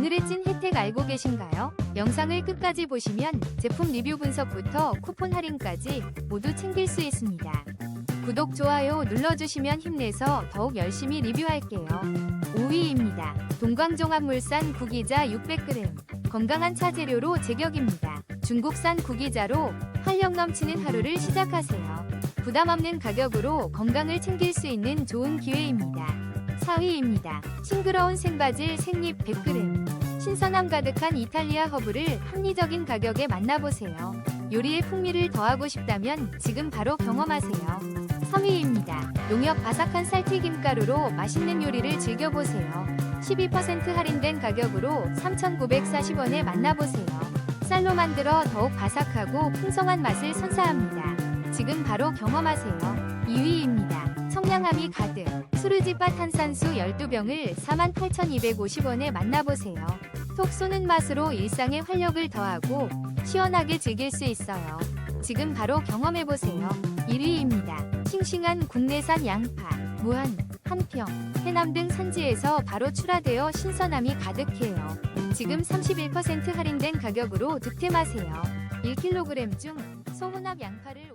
오늘의 찐 혜택 알고 계신가요? 영상을 끝까지 보시면 제품 리뷰 분석부터 쿠폰 할인까지 모두 챙길 수 있습니다. 구독, 좋아요 눌러주시면 힘내서 더욱 열심히 리뷰할게요. 5위입니다. 동광종합물산 구기자 600g. 건강한 차재료로 제격입니다. 중국산 구기자로 활력 넘치는 하루를 시작하세요. 부담 없는 가격으로 건강을 챙길 수 있는 좋은 기회입니다. 4위입니다. 싱그러운 생바질 생잎 100g. 신선함 가득한 이탈리아 허브를 합리적인 가격에 만나보세요. 요리에 풍미를 더하고 싶다면 지금 바로 경험하세요. 3위입니다. 농협 바삭한 살튀김가루로 맛있는 요리를 즐겨보세요. 12% 할인된 가격으로 3,940원에 만나보세요. 쌀로 만들어 더욱 바삭하고 풍성한 맛을 선사합니다. 지금 바로 경험하세요. 2위입니다. 청량함이 가득 수르지바 탄산수 12병을 48,250원에 만나보세요. 톡 쏘는 맛으로 일상에 활력을 더하고 시원하게 즐길 수 있어요. 지금 바로 경험해보세요. 1위입니다. 싱싱한 국내산 양파, 무한, 한평, 해남 등 산지에서 바로 출하되어 신선함이 가득해요. 지금 31% 할인된 가격으로 득템하세요. 1kg 중 소문합 양파를